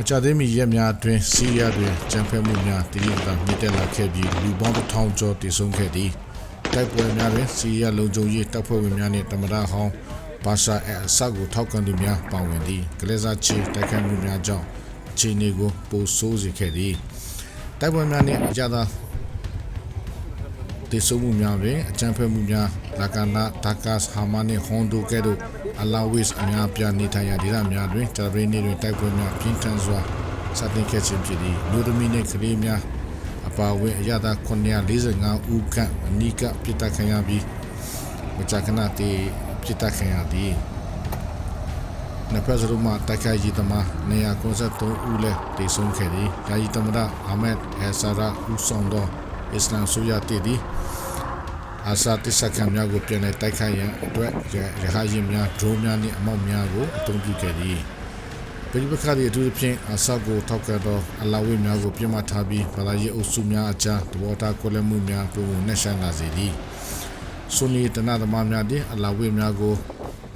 မကြသေးမီရက်များအတွင်းစီးရီးယားတွင်ကြံဖက်မှုများတတိယတာမြင့်တက်လာခဲ့ပြီးလူပေါင်းတစ်ထောင်ကျော်တည်ဆုံခဲ့သည်တိုက်ပွဲများတွင်စီးရီးယားလုံခြုံရေးတပ်ဖွဲ့ဝင်များနှင့်တမန်တော်ဟောင်းဘာရှာအယ်အဆတ်ကိုထောက်ခံသူများပါဝင်သည်ကလေးစားချေတိုက်ခိုက်မှုများကြောင့်အခြေအနေကိုပိုဆိုးစေခဲ့သည်တိုက်ပွဲများနှင့်အကြသာ တည်ဆုံမှုများတွင်အကြံဖက်မှုများလာကာနာဒါကာစ်ဟာမာနှင့်ဟွန်ဒိုကဲ့သို့အလာဝစ်အများပြားနေထိုင်ရာဒေသများတွင်တရဘရီနေတွင်တိုက်ပွဲများပြင်းထန်စွာစတင်ခဲ့ခြင်းဖြစ်သည်လူသမီးနှင့်ကလေးများအပါအဝင်အရသာ945ဦးခန့်အနီးကပ်ပြစ်တက်ခံရပြီးမကြာခဏတည်ပြစ်တက်ခံရသည်နဖက်စရုမတိုက်ခိုက်ရေးသမား193ဦးလည်းတည်ဆုံးခဲ့သည်ယာယီသမ္မတအာမက်ဟက်ဆာရာဦးဆောင်သော အစ္စလမ်ဆိုရတည်သည်အာဆာတစ္စခံများကိုပြန်လည်တိုက်ခိုက်ရန်အတွက်ရဟယင်များဒရုန်းများနှင့်အမောက်များကိုအသုံးပြုခဲ့သည်ပြည်ပခါဒီအထူးသဖြင့်အာဆာကိုထောက်ခံသောအလာဝိများကိုပြစ်မှတ်ထားပြီးဘာသာရေးအုပ်စုများအကြားတဘောတာကွဲလွဲမှုများပုံမှန်နှက်ဆိုင်လာစေသည်ဆွန်နီတနသမားများသည်အလာဝိများကို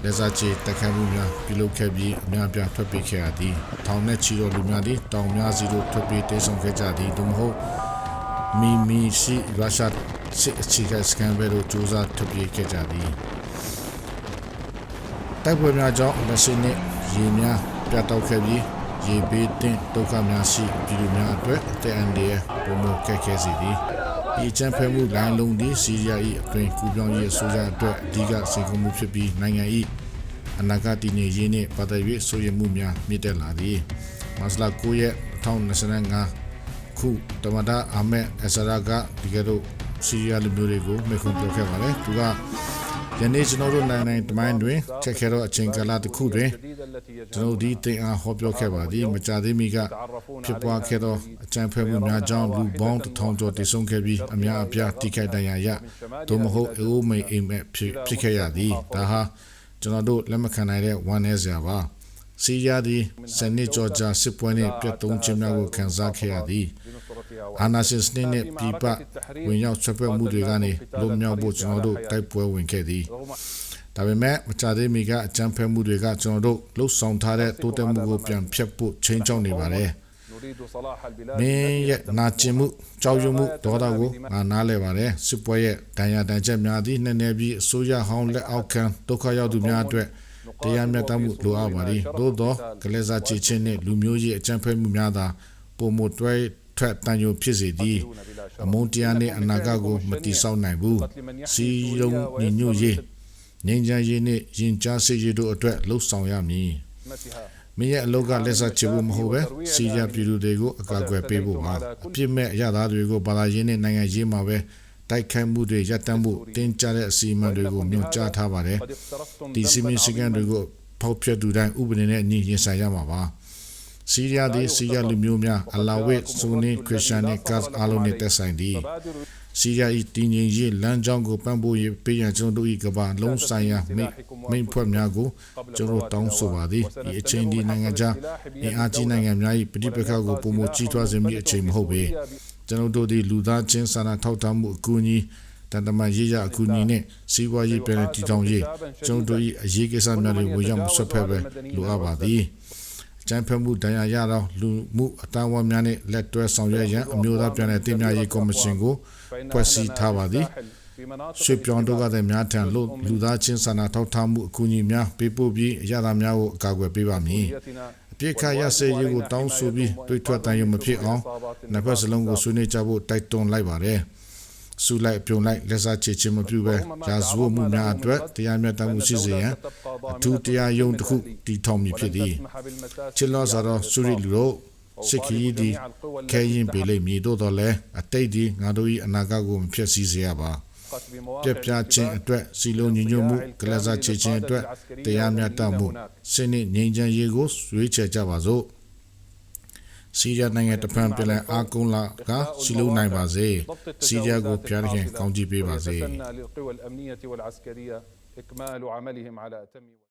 လက်စားချေတက်ခတ်မှုများပြုလုပ်ခဲ့ပြီးအများပြားထွက်ပြေးခဲ့ရသည်ထောင်နဲ့ချီသောလူများသည်တောင်များစီတို့ထွက်ပြေးတေးဆောင်ခဲ့ကြသည်သို့မဟုတ် မီမီရှိရုရှားစစ်အခြေခံစကန်ဘဲတို့စူးစမ်းထွက်ပြေးခဲ့ကြသည်တိုက်ပွဲများကြောင့်လက်ရှိနှင့်ရေများပြတ်တောက်ခဲ့ပြီးရေဘေးတင်ဒုက္ခများရှိပြည်သူများအတွက်အသက်အန္တရာယ်ပုံမကက်ခဲစေသည်ဒီချမ်းဖဲမှုလိုင်းလုံးသည်စီးရီးယား၏အတွင်ကူပြောင်းရေးအစိုးရအတွက်အဓိကစိန်ခေါ်မှုဖြစ်ပြီးနိုင်ငံ၏အနာဂတ်တည်ငြိမ်ရေးနှင့်ပတ်သက်၍ဆိုရမှုများမြင့်တက်လာသည်မတ်လ9ရက်2025 ခုတမဒါအာမက်အစရာကဒီကဲတော့စီးရီးယားလူမျိုးတွေကိုမိခုပြောခဲ့ပါတယ်သူကယနေ့ကျွန်တော်တို့နိုင်ငံတိုင်းတမိုင်းတွင်ချက်ခဲတော့အချိန်ကာလတစ်ခုတွင်ကျွန်တော်ဒီတင်အားဟောပြောခဲ့ပါသည်မကြသေးမီကဖြစ်ပွားခဲ့သောအကြံဖက်မှုများကြောင့်လူပေါင်းတစ်ထောင်ကျော်တည်ဆုံခဲ့ပြီးအများအပြားတိခိုက်ဒဏ်ရာရသို့မဟုတ်အိုးမိန်အိမ်မက်ဖြစ်ဖြစ်ခဲ့ရသည်ဒါဟာကျွန်တော်တို့လက်မခံနိုင်တဲ့ဝမ်းနည်းစရာပါ စီးရီးယားသည်စနစ်ကြောကြာစစ်ပွဲနှင့်ပြတ်သုံးခြင်းများကိုခံစားခဲ့ရသည်အာနာရှင်စနစ်နှင့်ပြပဝင်ရောက်ဆွဲဖက်မှုတွေကနေလွန်မြောက်ဖို့ကျွန်တော်တို့တိုက်ပွဲဝင်ခဲ့သည်ဒါပေမဲ့မကြသေးမီကအကြမ်းဖက်မှုတွေကကျွန်တော်တို့လှုပ်ဆောင်ထားတဲ့တိုးတက်မှုကိုပြန်ဖျက်ဖို့ချိန်ချောက်နေပါတယ်မင်းရဲ့နာကျင်မှုကြောက်ရွံ့မှုဒေါသကိုငါနားလဲပါတယ်စစ်ပွဲရဲ့ဒဏ်ရာဒဏ်ချက်များသည့်နည်းနည်းပြီးအစိုးရဟောင်းလက်အောက်ခံဒုက္ခရောက်သူများအတွက် တရားမျှတမှုလိုအပ်ပါသည်သို့သောကလေးစားချေချင်းနှင့်လူမျိုးရေးအကြမ်းဖက်မှုများသာပုံမတွဲထွက်တန်ရုံဖြစ်စေသည်အမုန်းတရားနှင့်အနာဂတ်ကိုမတိဆောက်နိုင်ဘူးစီယုံညီညွတ်ရေးငြိမ်းချမ်းရေးနှင့်ယဉ်ကြားစေရေးတို့အတွက်လှုပ်ဆောင်ရမည်မင်းရဲ့အလုပ်ကလက်စားချဖို့မဟုတ်ပဲစီးရပြည်သူတွေကိုအကာအကွယ်ပေးဖို့ပါအပြစ်မဲ့အရသားတွေကိုဘာသာရေးနဲ့နိုင်ငံရေးမှာပဲ တိုက်ခိုက်မှုတွေရပ်တန့်မှုတင်းကြတဲ့အစီအမံတွေကိုညွှန်ကြားထားပါတယ်ဒီစီမင်းစကန်တွေကိုဖောက်ဖျက်သူတိုင်းဥပဒေနဲ့အညီရင်ဆိုင်ရမှာပါစီးရီးယားသည်စီးရီးယားလူမျိုးများအလာဝစ်ဆူနီခရစ်ယာန်နဲ့ကတ်အားလုံးနဲ့တက်ဆိုင်သည်စီးရီးယား၏တည်ငြိမ်ရေးလမ်းကြောင်းကိုပံ့ပိုးရေးပေးရန်ကျွန်တော်တို့၏ကမ္ဘာလုံးဆိုင်ရာမိမိတ်ဖွဲ့များကိုကျွန်တော်တောင်းဆိုပါသည်ဒီအချိန်ဒီနိုင်ငံခြားအင်အားကြီးနိုင်ငံများ၏ပြည်ပခါကိုပုံမကြီးထွားစေမည့်အချိန်မဟုတ်ပေ ကျွန်တော်တို့ဒီလူသားချင်းစာနာထောက်ထားမှုအကူအညီတန်တမာရေးရအကူအညီနဲ့စီးပွားရေးပြည်တည်ထောင်ရေးကျွန်တော်တို့၏အရေးကိစ္စများတွေဝေရောက်မဆွတ်ဖက်ပဲလိုအပ်ပါသည်ကျန်းဖက်မှုဒဏ်ရာရသောလူမှုအတန်းဝါများနှင့်လက်တွဲဆောင်ရွက်ရန်အမျိုးသားပြည်내တင်များရေးကော်မရှင်ကိုဖွဲ့စည်းထားပါသည်ရွှေပြောင်းတို့ကတဲ့များထံလို့လူသားချင်းစာနာထောက်ထားမှုအကူအညီများပေးပို့ပြီးအရသာများကိုအကာအကွယ်ပေးပါမည်အ ပြစ်ခတ်ရစေရေးကိုတောင်းဆိုပြီးတွေးထွက်တန်ရုံမဖြစ်အောင်နှစ်ဖက်စလုံးကိုဆွေးနွေးကြဖို့တိုက်တွန်းလိုက်ပါတယ်ဆူလိုက်ပြုံလိုက်လက်စားချေချင်းမပြုပဲရာဇဝတ်မှုများအတွက်တရားမျှတမှုရှိစေရန်အထူးတရားရုံးတစ်ခုတည်ထောင်မည်ဖြစ်သည်ချစ်လောစာတော်ဆူရီလူတို့စစ်ခီဒီခဲရင်ပေလိမ့်မည်တို့တော့လဲအတိတ်ဒီငါတို့၏အနာဂတ်ကိုမဖြစ်စည်းစေရပါ ပြပြချင်းအတွက်စီလုံးညီညွတ်မှုကလစားချေချင်းအတွက်တရားမျှတမှုစနစ်ငြိမ်းချမ်းရေးကိုရွေးချယ်ကြပါစို့စီးရီးယားနိုင်ငံတပံပြည်လဲအားကုန်းလာကစီလုံးနိုင်ပါစေစီးရီးယားကိုဖျားခင်ကောင်းကြည့်ပေးပါစေ